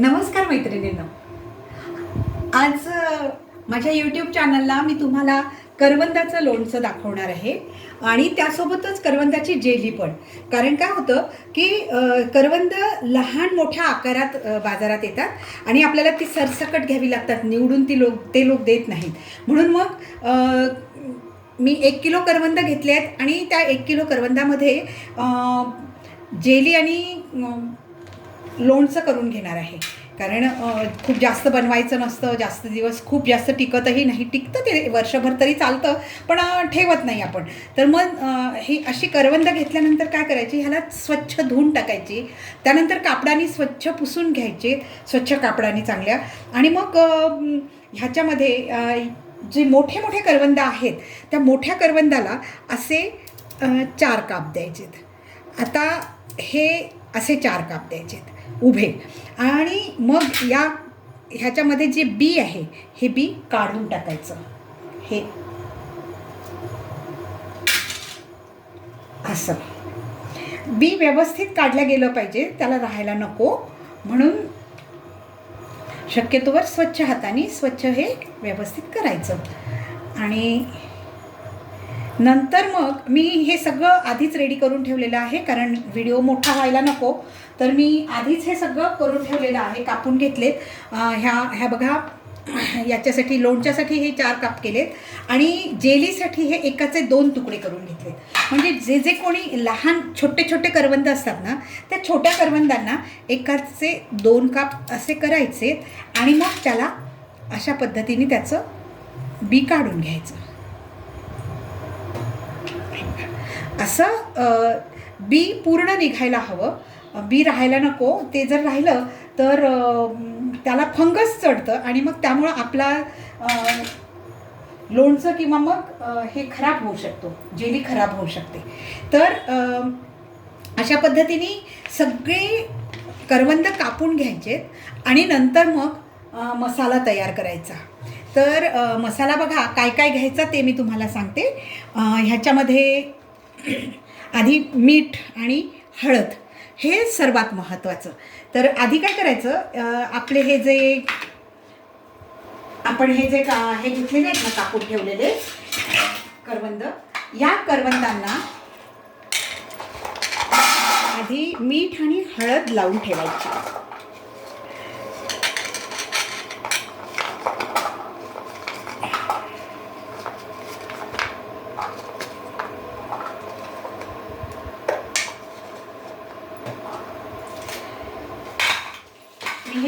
नमस्कार मैत्रिणींनो. आज माझ्या यूट्यूब चॅनलला मी तुम्हाला करवंदाचं लोणचं दाखवणार आहे. आणि त्यासोबतच करवंदाची जेली पण. कारण काय होतं की करवंद लहान मोठ्या आकारात बाजारात येतात. आणि आपल्याला ती सरसकट घ्यावी लागतात. निवडून ती लोक ते लोक देत नाहीत. म्हणून मग मी एक किलो करवंद घेतले आहेत आणि त्या एक किलो करवंदामध्ये जेली आणि लोणचं करून घेणार आहे. कारण खूप जास्त बनवायचं नसतं जास्त दिवस खूप जास्त टिकतही नाही. टिकतं ते वर्षभर तरी चालतं पण ठेवत नाही आपण. तर मग ही अशी करवंद घेतल्यानंतर काय करायची? ह्याला स्वच्छ धुवून टाकायची. त्यानंतर कापडाने स्वच्छ पुसून घ्यायचे. स्वच्छ कापडाने चांगल्या. आणि मग ह्याच्यामध्ये जे मोठे मोठे करवंद आहेत त्या मोठ्या करवंदाला असे चार काप द्यायचेत. आता हे असे चार काप द्यायचेत. उभे. आणि मग या ह्याच्यामध्ये जे बी आहे हे बी काढून टाकायचं. हे. असं. बी व्यवस्थित काढलं गेलं पाहिजे त्याला राहायला नको. म्हणून शक्यतोवर स्वच्छ हाताने स्वच्छ हे व्यवस्थित करायचं. आणि नंतर मग मी हे सगळं आधीच रेडी करून ठेवलेलं आहे कारण व्हिडिओ मोठा व्हायला नको. तर मी आधीच हे सगळं करून ठेवलेलं आहे कापून घेतलेत. ह्या ह्या बघा याच्यासाठी लोणच्यासाठी हे चार काप केलेत. आणि जेलीसाठी हे एकाचे दोन तुकडे करून घेतले म्हणजे जे जे कोणी लहान छोटे छोटे करवंद असतात ना त्या छोट्या करवंदांना एकाचे दोन काप असे करायचे आणि मग त्याला अशा पद्धतीने त्याचं बी काढून घ्यायचं. असं बी पूर्ण निघायला हवं. बी राहायला नको. ते जर राहिलं तर त्याला फंगस चढतं आणि मग त्यामुळं आपला लोणचं किंवा मग हे खराब होऊ शकतो. जेली खराब होऊ शकते. तर अशा पद्धतीने सगळे करवंद कापून घ्यायचेत आणि नंतर मग मसाला तयार करायचा. तर मसाला बघा काय काय घ्यायचा ते मी तुम्हाला सांगते. ह्याच्यामध्ये आधी मीठ आणि हळद हे सर्वात महत्त्वाचं. तर आधी काय करायचं आपले हे जे आपण हे जे का हे घेतलेले आहेत ना कापून ठेवलेले करवंद या करवंदांना आधी मीठ आणि हळद लावून ठेवायची.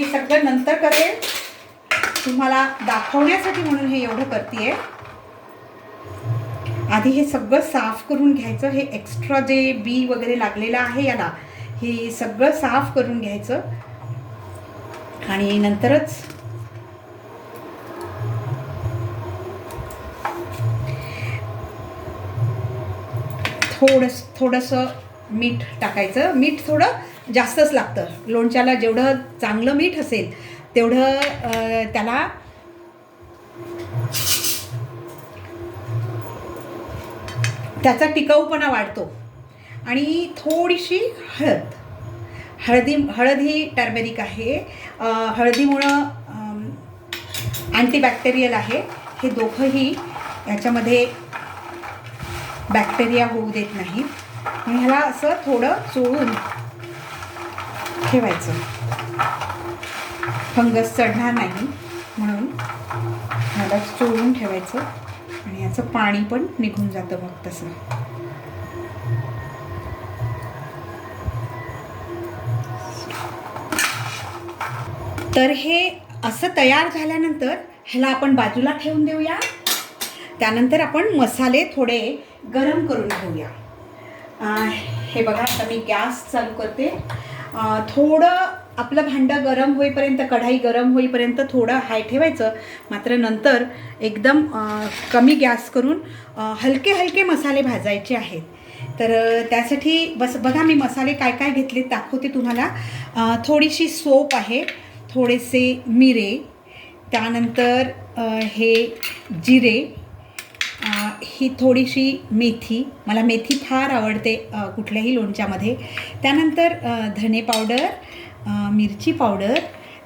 मी हे सगळं नंतर करेन तुम्हाला दाखवण्यासाठी म्हणून हे एवढं करते आधी हे सगळं साफ करून घ्यायचं. हे एक्स्ट्रा जे बी वगैरे लागलेलं आहे याला हे सगळं साफ करून घ्यायचं. आणि नंतरच थोडस थोडंसं मीठ टाकायचं. मीठ थोडं जास्तच लागतं. लोणच्याला जेवढं चांगलं मीठ असेल तेवढं त्याला त्याचा टिकाऊपणा वाढतो. आणि थोडीशी हळद. हळदी हळद ही टर्मेरिक आहे. हळदीमुळं अँटीबॅक्टेरियल आहे. हे दोघंही याच्यामध्ये बॅक्टेरिया होऊ देत नाहीत. ह्याला असं थोडं चोळून ठेवायचं. फंगस चढणार नाही म्हणून ह्याला चोळून ठेवायचं आणि याचं पाणी पण निघून जातं मग तसं. तर हे असं तयार झाल्यानंतर ह्याला आपण बाजूला ठेवून देऊया. त्यानंतर आपण मसाले थोडे गरम करून घेऊया. हे बघा आता मी गॅस चालू करते. थोडं आपलं भांडं गरम होईपर्यंत कढाई गरम होईपर्यंत थोडं हाय ठेवायचं. मात्र नंतर एकदम कमी गॅस करून हलके हलके मसाले भाजायचे आहेत. तर त्यासाठी बस बघा मी मसाले काय काय घेतले दाखवते तुम्हाला. थोडीशी सोप आहे थोडेसे मिरे त्यानंतर हे जिरे ही थोडीशी मेथी मला मेथी फार आवडते कुठल्याही लोणच्यामध्ये. त्यानंतर धने पावडर मिरची पावडर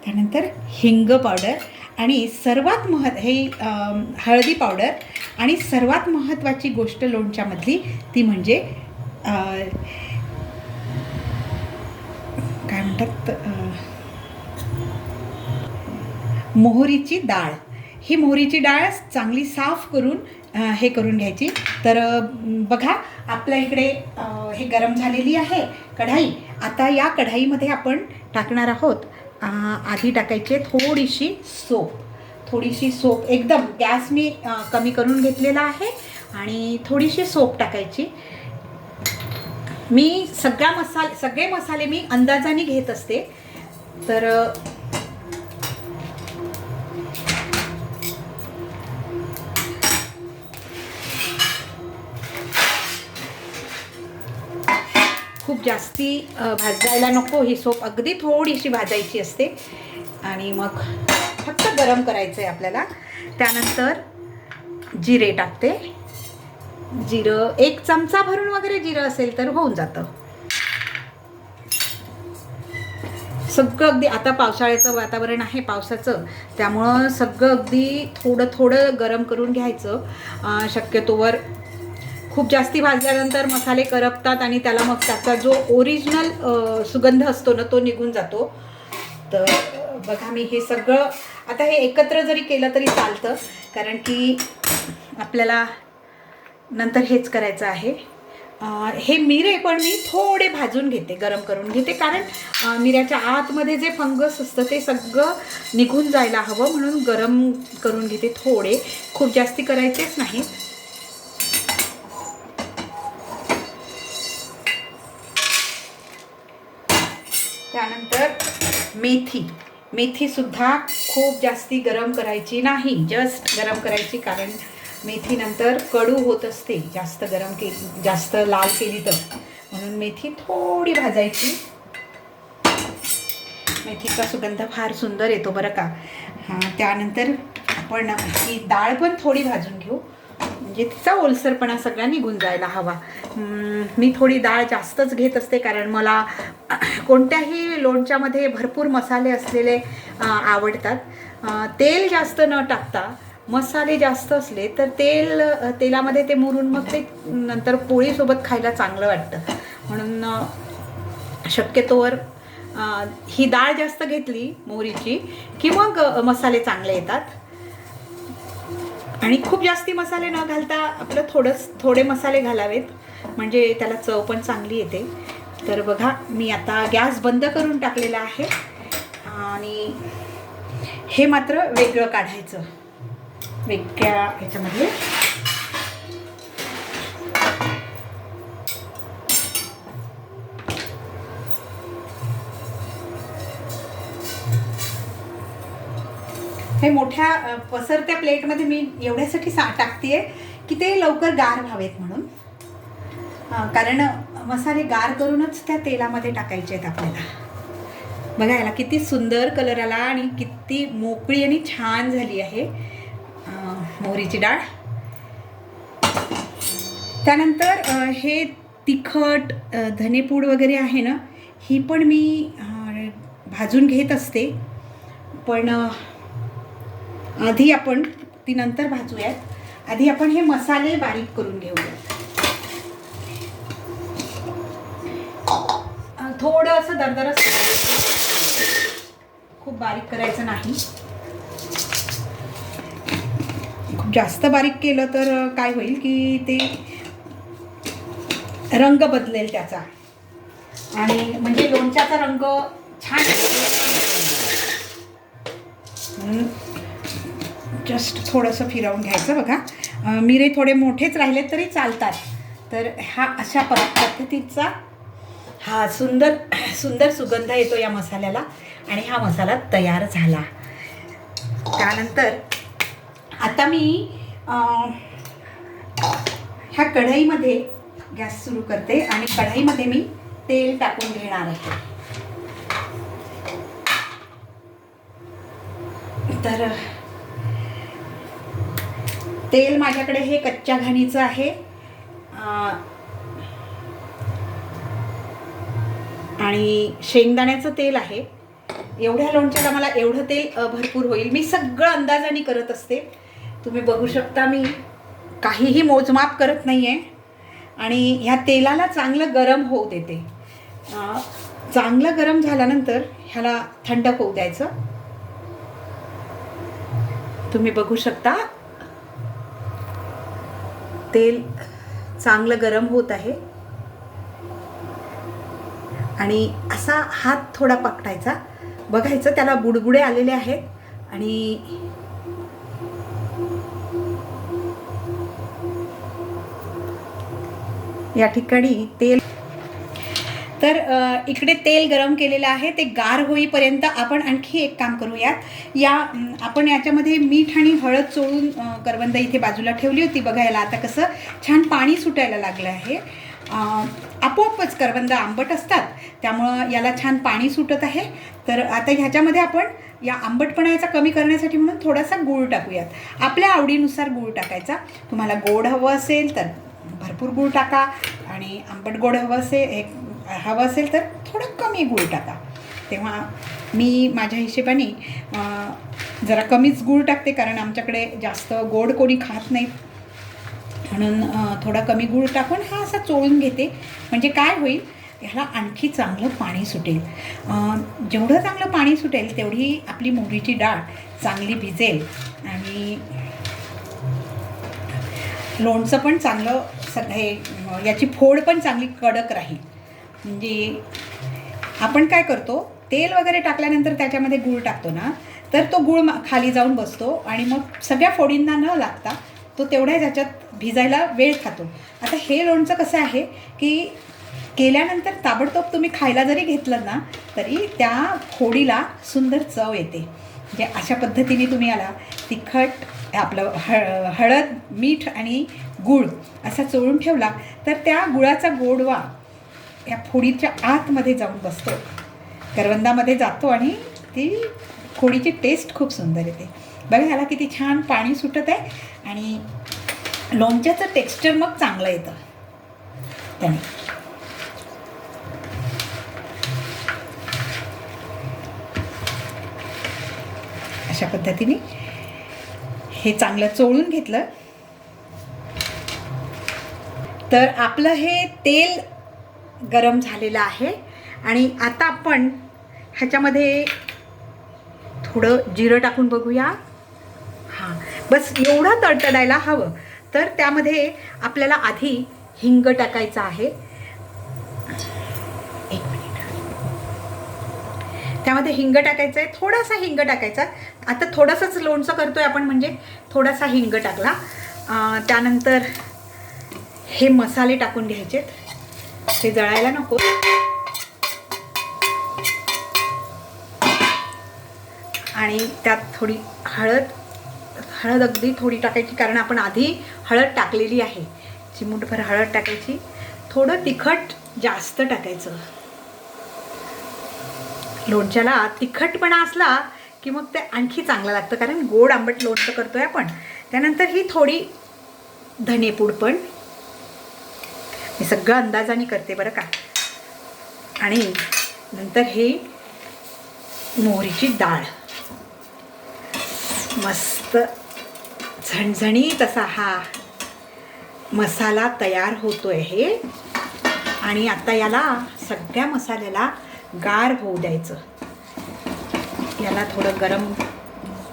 त्यानंतर हिंग पावडर आणि सर्वात महत् हे हळदी पावडर आणि सर्वात महत्त्वाची गोष्ट लोणच्यामधली ती म्हणजे काय म्हणतात मोहरीची डाळ. ही मोहरीची डाळ चांगली साफ करून हे करून घ्यायची. तर बघा आपल्या इकडे हे गरम झालेली आहे कढाई. आता या कढाईमध्ये आपण टाकणार आहोत आधी टाकायचे थोडीशी सोप. थोडीशी सोप एकदम गॅस मी कमी करून घेतलेला आहे आणि थोडीशी सोप टाकायची. मी सगळ्या मसाले सगळे मसाले मी अंदाजाने घेत असते. तर जास्ती भाजायला नको ही सोप अगदी थोडीशी भाजायची असते. आणि मग फक्त गरम करायचं आहे आपल्याला. त्यानंतर जिरे टाकते. जिरं एक चमचा भरून वगैरे जिरं असेल तर होऊन जातं. सगळं अगदी आता पावसाळ्याचं वातावरण आहे पावसाचं. त्यामुळं सगळं अगदी थोडं थोडं गरम करून घ्यायचं. शक्यतोवर खूप जास्ती भाजल्यानंतर मसाले करपतात आणि त्याला मग त्याचा जो ओरिजिनल सुगंध असतो ना तो निघून जातो. तर बघा मी हे सगळं आता हे एकत्र जरी केलं तरी चालतं कारण की आपल्याला नंतर हेच करायचं आहे. हे मिरे पण मी थोडे भाजून घेते गरम करून घेते कारण मिऱ्याच्या आतमध्ये जे फंगस असतं ते सगळं निघून जायला हवं म्हणून गरम करून घेते थोडे. खूप जास्ती करायचेच नाहीत त्यानंतर मेथी. मेथीसुद्धा खूप जास्ती गरम करायची नाही. जस्ट गरम करायची कारण मेथीनंतर कडू होत असते. जास्त गरम केली जास्त लाल केली तर. म्हणून मेथी थोडी भाजायची. मेथीचा सुगंध फार सुंदर येतो बरं का. हां त्यानंतर आपण ही डाळ पण थोडी भाजून घेऊ. म्हणजे तिचा ओलसरपणा सगळा निघून जायला हवा. मी थोडी डाळ जास्तच घेत असते कारण मला कोणत्याही लोणच्यामध्ये भरपूर मसाले असलेले आवडतात. तेल जास्त न टाकता मसाले जास्त असले तर तेल तेलामध्ये ते मुरून मग ते नंतर पोळीसोबत खायला चांगलं वाटतं. म्हणून शक्यतोवर ही डाळ जास्त घेतली मोहरीची की मग मसाले चांगले येतात. आणि खूप जास्ती मसाले न घालता आपलं थोडंच थोडे मसाले घालावेत. म्हणजे त्याला चव पण चांगली येते. तर बघा मी आता गॅस बंद करून टाकलेला आहे. आणि हे मात्र वेगळं काढायचं. वेगळ्या ह्याच्यामध्ये हे मोठ्या पसरत्या प्लेटमध्ये मी एवढ्यासाठी सा टाकते की ते लवकर गार व्हावेत म्हणून. कारण मसाले गार करूनच त्या तेलामध्ये टाकायचे आहेत आपल्याला. बघा याला किती सुंदर कलर आला आणि किती मोकळी आणि छान झाली आहे मोहरीची डाळ. त्यानंतर हे तिखट धनेपूड वगैरे आहे ना ही पण मी भाजून घेत असते. पण आधी आपण ती नंतर भाजूयात. आधी आपण हे मसाले बारीक करून घेऊयात. थोडं असं दरदरच खूप बारीक करायचं नाही. खूप जास्त बारीक केलं तर काय होईल की ते रंग बदलेल त्याचा. आणि म्हणजे लोणच्याचा रंग छान म्हणून जस्ट थोडंसं फिरवून घ्यायचं बघा. मिरे थोडे मोठेच राहिले तरी चालतात. तर हा अशा प पद्धतीचा हा सुंदर सुंदर सुगंध येतो या मसाल्याला आणि हा मसाला तयार झाला. त्यानंतर आता मी ह्या कढईमध्ये गॅस सुरू करते आणि कढईमध्ये मी तेल टाकून घेणार आहे. तर तेल माझ्याकडे हे कच्च्या घाणीचं आहे. आणि शेंगदाण्याचं तेल आहे. एवढ्या लोणच्याला मला एवढं तेल भरपूर होईल. मी सगळं अंदाजाने करत असते. तुम्ही बघू शकता मी काहीही मोजमाप करत नाही आहे आणि ह्या तेलाला चांगलं गरम होऊ देते. चांगलं गरम झाल्यानंतर ह्याला थंड होऊ द्यायचं. तुम्ही बघू शकता. तेल चांगलं गरम होत आहे. आणि असा हात थोडा पकडायचा. बघायचं त्याला बुडबुडे आलेले आहेत. आणि या ठिकाणी तेल तर इकडे तेल गरम केलेलं आहे. ते गार होईपर्यंत आपण आणखी एक काम करूयात. या आपण याच्यामध्ये मीठ आणि हळद चोळून करवंद इथे बाजूला ठेवली होती. बघायला आता कसं छान पाणी सुटायला लागलं आहे. आपोआपच करवंद आंबट असतात. त्यामुळं याला छान पाणी सुटत आहे. तर आता ह्याच्यामध्ये आपण या आंबटपणाचा कमी करण्यासाठी म्हणून थोडासा गूळ टाकूयात. आपल्या आवडीनुसार गूळ टाकायचा. तुम्हाला गोड हवं असेल तर भरपूर गूळ टाका. आणि आंबट गोड हवं असेल एक हवं असेल तर थोडं कमी गूळ टाका. तेव्हा मी माझ्या हिशेबाने जरा कमीच गूळ टाकते कारण आमच्याकडे जास्त गोड कोणी खात नाहीत म्हणून थोडा कमी गूळ टाकून हा असा चोळून घेते. म्हणजे काय होईल ह्याला आणखी चांगलं पाणी सुटेल. जेवढं चांगलं पाणी सुटेल तेवढी आपली मोहरीची डाळ चांगली भिजेल आणि लोणचं पण चांगलं स- हे याची फोड पण चांगली कडक राहील. म्हणजे आपण काय करतो तेल वगैरे टाकल्यानंतर त्याच्यामध्ये गूळ टाकतो ना तर तो गूळ मा- खाली जाऊन बसतो आणि मग सगळ्या फोडींना न लागता तो तेवढ्या ह्याच्यात भिजायला वेळ खातो. आता हे लोणचं कसं आहे की केल्यानंतर ताबडतोब तुम्ही खायला जरी घेतलं ना तरी त्या फोडीला सुंदर चव येते. म्हणजे अशा पद्धतीने तुम्ही याला तिखट आपलं हळ हळद मीठ आणि गूळ असा चोळून ठेवला तर त्या गुळाचा गोडवा या फोडीच्या आतमध्ये जाऊन बसतो. करवंदामध्ये जातो आणि ती फोडीची टेस्ट खूप सुंदर येते. बघा ह्याला किती छान पाणी सुटत आहे आणि लोणच्याचं टेक्स्चर मग चांगलं येतं. त्याने. अशा पद्धतीने हे चांगलं चोळून घेतलं. तर आपलं हे तेल गरम झालेलं आहे. आणि आता आपण ह्याच्यामध्ये थोडं जिरं टाकून बघूया. हां. बस एवढं तडतडायला हवं. तर त्यामध्ये आपल्याला आधी हिंग टाकायचं आहे. एक मिनिट. त्यामध्ये हिंग टाकायचं आहे. थोडासा हिंग टाकायचा. आता थोडंसंच लोणचं करतो आहे आपण म्हणजे थोडासा हिंग टाकला. त्यानंतर हे मसाले टाकून घ्यायचेत. ते जळायला नको. आणि त्यात थोडी हळद हळद अगदी थोडी टाकायची कारण आपण आधी हळद टाकलेली आहे. चिमूटभर हळद टाकायची थोडं तिखट जास्त टाकायचं. लोणच्याला तिखटपणा असला की मग ते आणखी चांगलं लागतं कारण गोड आंबट लोणचं करतोय आपण. त्यानंतर ही थोडी धनेपूड पण मी सगळं अंदाजाने करते बरं का. आणि नंतर हे मोहरीची डाळ. मस्त झणझणीत असा हा मसाला तयार होतोय हे. आणि आता याला सगळ्या मसाल्याला गार होऊ द्यायचं. याला थोडं गरम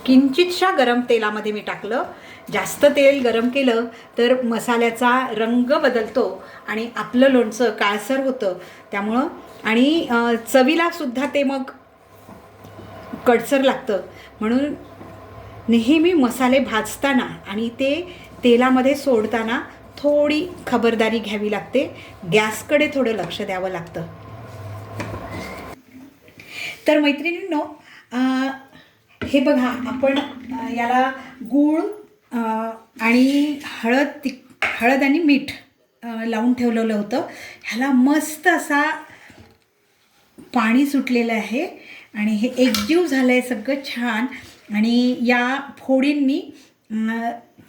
किंचितशा गरम तेलामध्ये मी टाकलं. जास्त तेल गरम केलं तर मसाल्याचा रंग बदलतो आणि आपलं लोणचं काळसर होतं. त्यामुळं आणि चवीलासुद्धा चवीला सुद्धा ते मग कडसर लागतं. म्हणून नेहमी मसाले भाजताना आणि ते तेलामध्ये सोडताना थोडी खबरदारी घ्यावी लागते. गॅसकडे थोडं लक्ष द्यावं लागतं. तर मैत्रिणींनो हे बघा आपण याला गूळ आणि हळद तिक हळद आणि मीठ लावून ठेवलेलं होतं. ह्याला मस्त असा पाणी सुटलेलं आहे आणि हे एकजीव झालं आहे सगळं छान. आणि या फोडींनी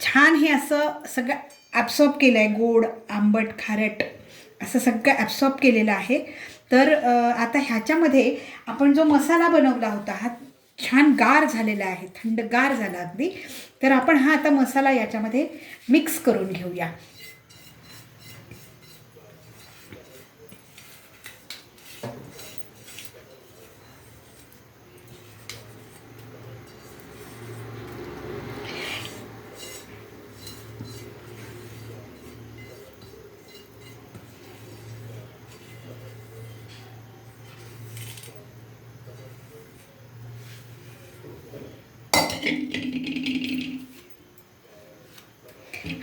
छान हे असं सगळं ॲब्सॉर्ब केलं आहे गोड आंबट खारट असं सगळं ॲब्सॉर्ब केलेलं आहे. तर आता ह्याच्यामध्ये आपण जो मसाला बनवला होता हा छान गार झालेला आहे. थंडगार झाला अगदी. तर आपण हा आता मसाला याच्यामध्ये मिक्स करून घेऊया.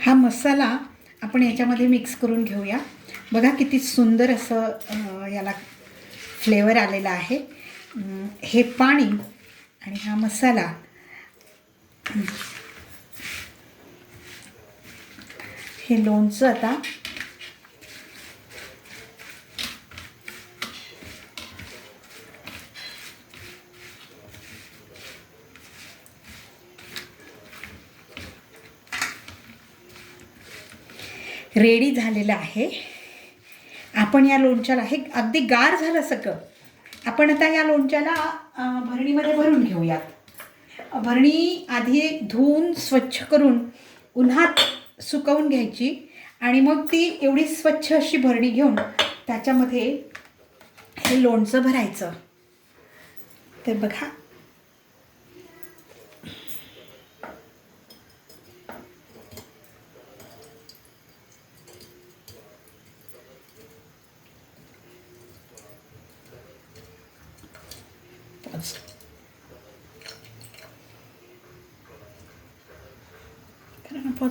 हा मसाला आपण याच्यामध्ये मिक्स करून घेऊया. बघा किती सुंदर असं याला फ्लेवर आलेला आहे. हे पाणी आणि हा मसाला. हे लोणचं आता रेडी झालेलं आहे. आपण या लोणच्याला हे अगदी गार झालं सगळं. आपण आता या लोणच्याला भरणीमध्ये भरून घेऊयात. भरणी आधी धुवून स्वच्छ करून उन्हात सुकवून घ्यायची आणि मग ती एवढी स्वच्छ अशी भरणी घेऊन त्याच्यामध्ये हे लोणचं भरायचं. तर बघा.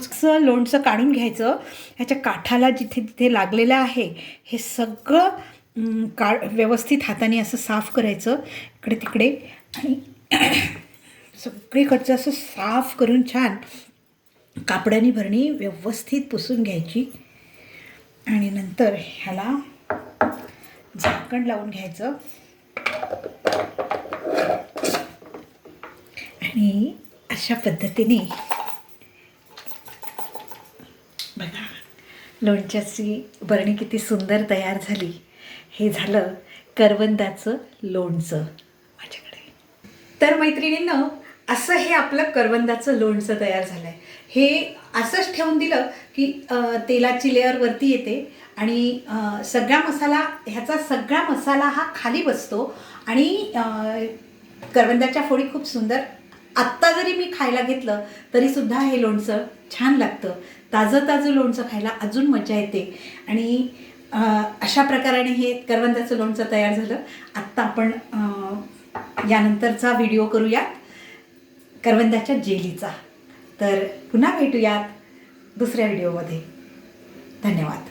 पॉजचं लोणचं काढून घ्यायचं. ह्याच्या काठाला जिथे तिथे लागलेलं आहे हे सगळं का व्यवस्थित हाताने असं साफ करायचं इकडे तिकडे. आणि सगळीकडचं असं साफ करून छान कापडाने भरणी व्यवस्थित पुसून घ्यायची. आणि नंतर ह्याला झाकण लावून घ्यायचं. आणि अशा पद्धतीने बघा लोणच्याची बरणी किती सुंदर तयार झाली. हे झालं करवंदाचं लोणचं माझ्याकडे. तर मैत्रिणींनं असं हे आपलं करवंदाचं लोणचं तयार झालं आहे हे असंच ठेवून दिलं की तेलाची लेअर वरती येते आणि सगळा मसाला ह्याचा सगळा मसाला हा खाली बसतो आणि करवंदाच्या फोडी खूप सुंदर आत्ता जरी मी खायला घेतलं तरी सुद्धा हे लोणचं छान लागतं. ताजं ताजं लोणचं खायला अजून मजा येते. आणि अशा प्रकाराने हे करवंदाचं लोणचं तयार झालं. आत्ता आपण यानंतरचा व्हिडिओ करूयात. करवंदाच्या जेलीचा. तर पुन्हा भेटूयात दुसऱ्या व्हिडिओमध्ये. धन्यवाद.